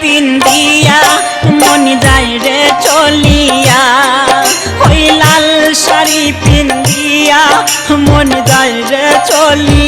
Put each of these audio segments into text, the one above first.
পিন্দিয়া মনি রে চলিয়া। ওই লাল শাড়ি পিন্দিয়া মনি রে চলিয়া।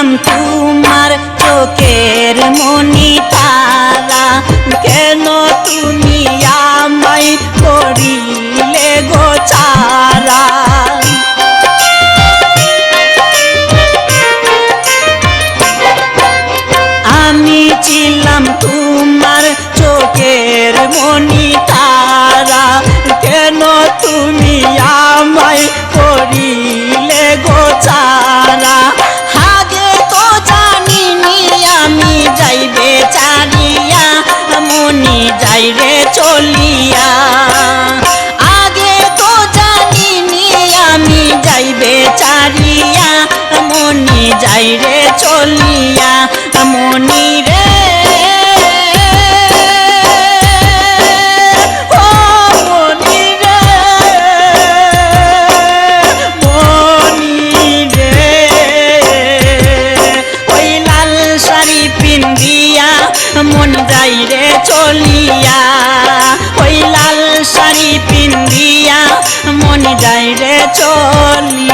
ছিলাম তোমার চোখের মনি তারা কেন তুমি চলিয়া আগে তো জানিনি আমি যাইবে চারিয়া, মনি চলিয়া, মনি রে। ও মনি রে মনি যাই রে চলিয়া। শাড়ি মনে যায় রে চলিয়া।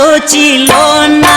তো ছিল না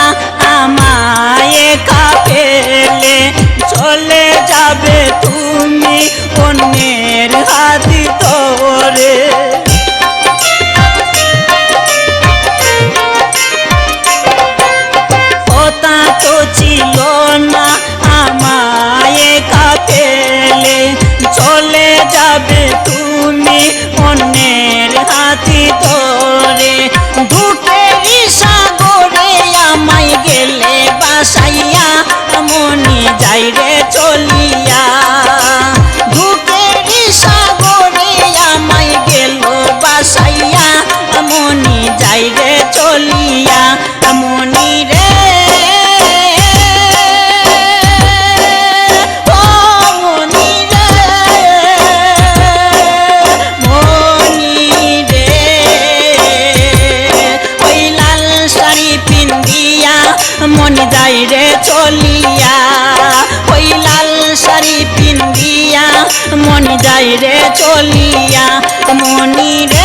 মনি যাই রে চলিয়া ওই লাল শাড়ি পিন্দিয়া মন যাই রে চলিয়া মনি রে